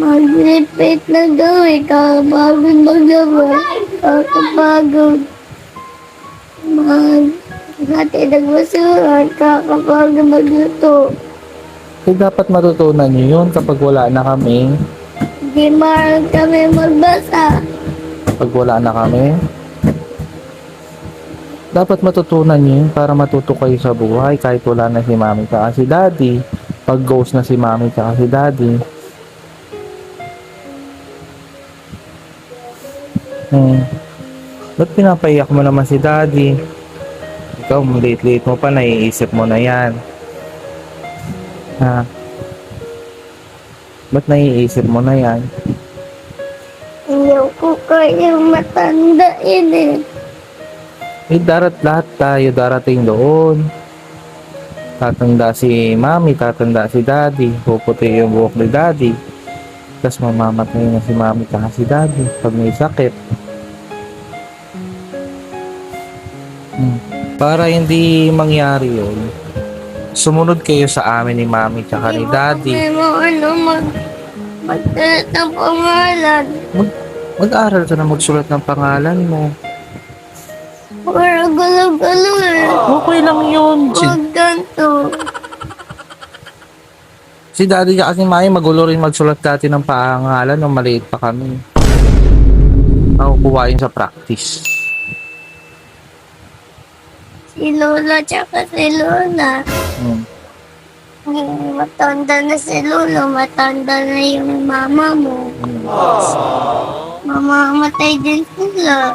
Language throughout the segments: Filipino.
Mag-repeat na daw eh, kakapagod magawa. Kakapagod. Mag... Hati nagbasuran, kakapagod magluto. Eh, dapat matutunan nyo yun kapag wala na kami. Hindi marang kami magbasa. Pag wala na kami. Dapat matutunan nyo yun para matuto kayo sa buhay kahit wala na si mami ka si daddy. Pag ghost na si mami ka si daddy. Hmm. Ba't pinapaiyak mo naman si daddy? Ikaw, late-late mo pa, naiisip mo na yan. Ha? Ba't naiisip mo na yan? Hindi ko kaya matandain eh. Eh, darat lahat tayo darating doon. Tatanda si mami, tatanda si daddy. Puputi yung buhok ni daddy. Tapos mamamatay na si mami tsaka si daddy pag may sakit. Hmm. Para hindi mangyari yun, sumunod kayo sa amin ni mami tsaka ni daddy. Hindi mo ano mag... Magtalat ng pangalan. Mag-aral ka na magsulat ng pangalan mo. Para gulo-gulo eh. Lang yun. Si, Huwag ganito. si daddy tsaka si mami magulo rin magsulat dati ng pangalan nung maliit pa kami. Nakukuha yun sa practice. Si Lola tsaka si Lola. Hmm. Hmm, Matanda na si Lolo, matanda na yung mama mo. Mamamatay din sila.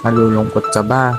Nalulungkot ka ba?